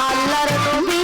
আল্লাহর নবী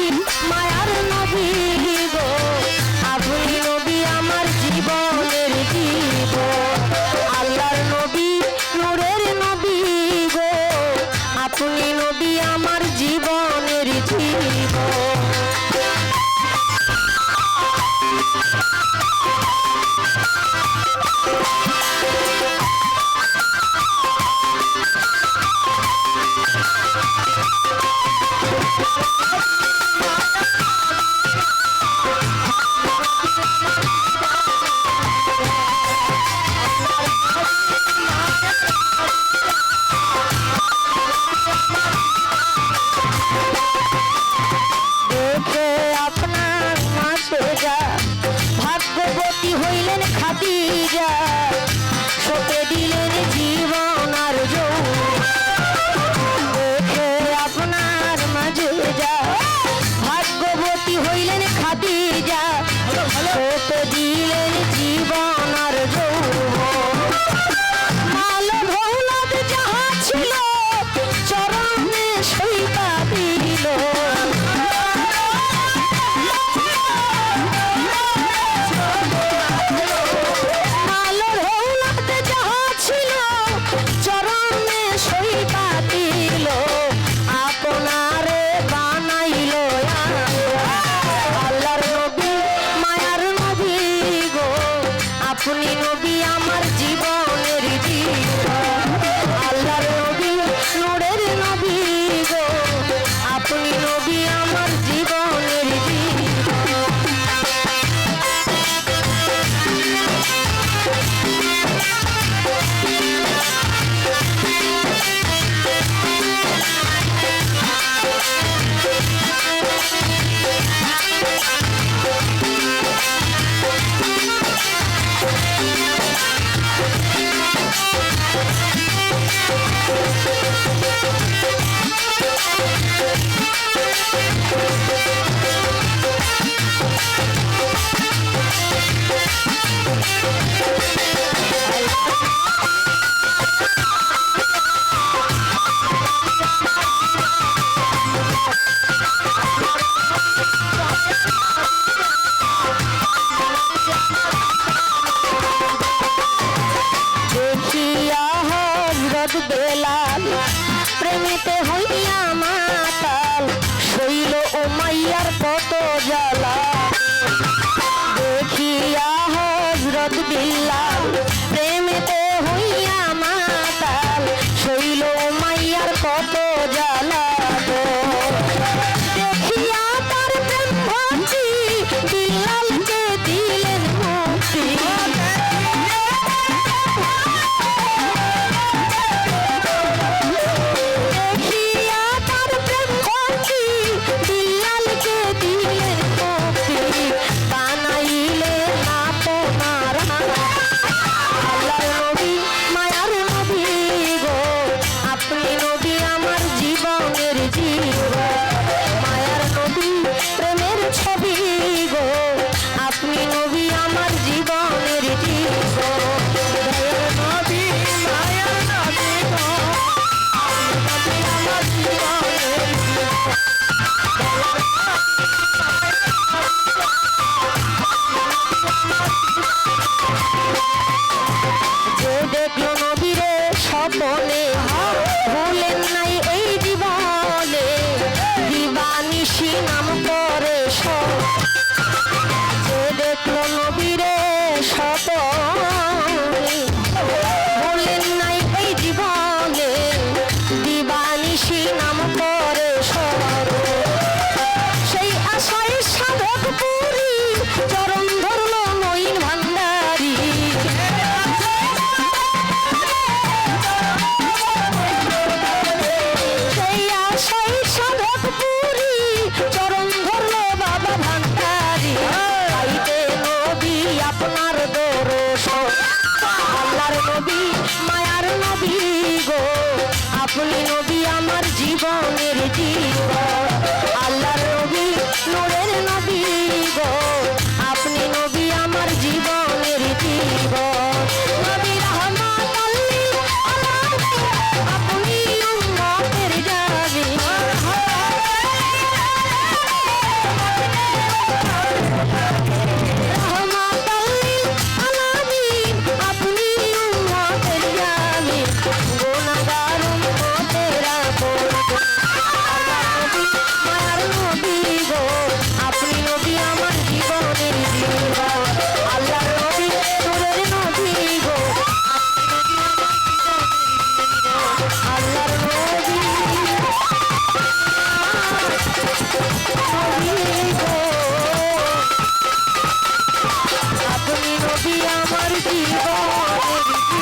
show you. Belal. প্রেমেতে হইয়া মাতাল শৈল ও মাইয়ার কত জ্বালা। দেখিয়া হজরত বিল্লাল প্রেমেতে হইয়া Oh. বলিল জীবনের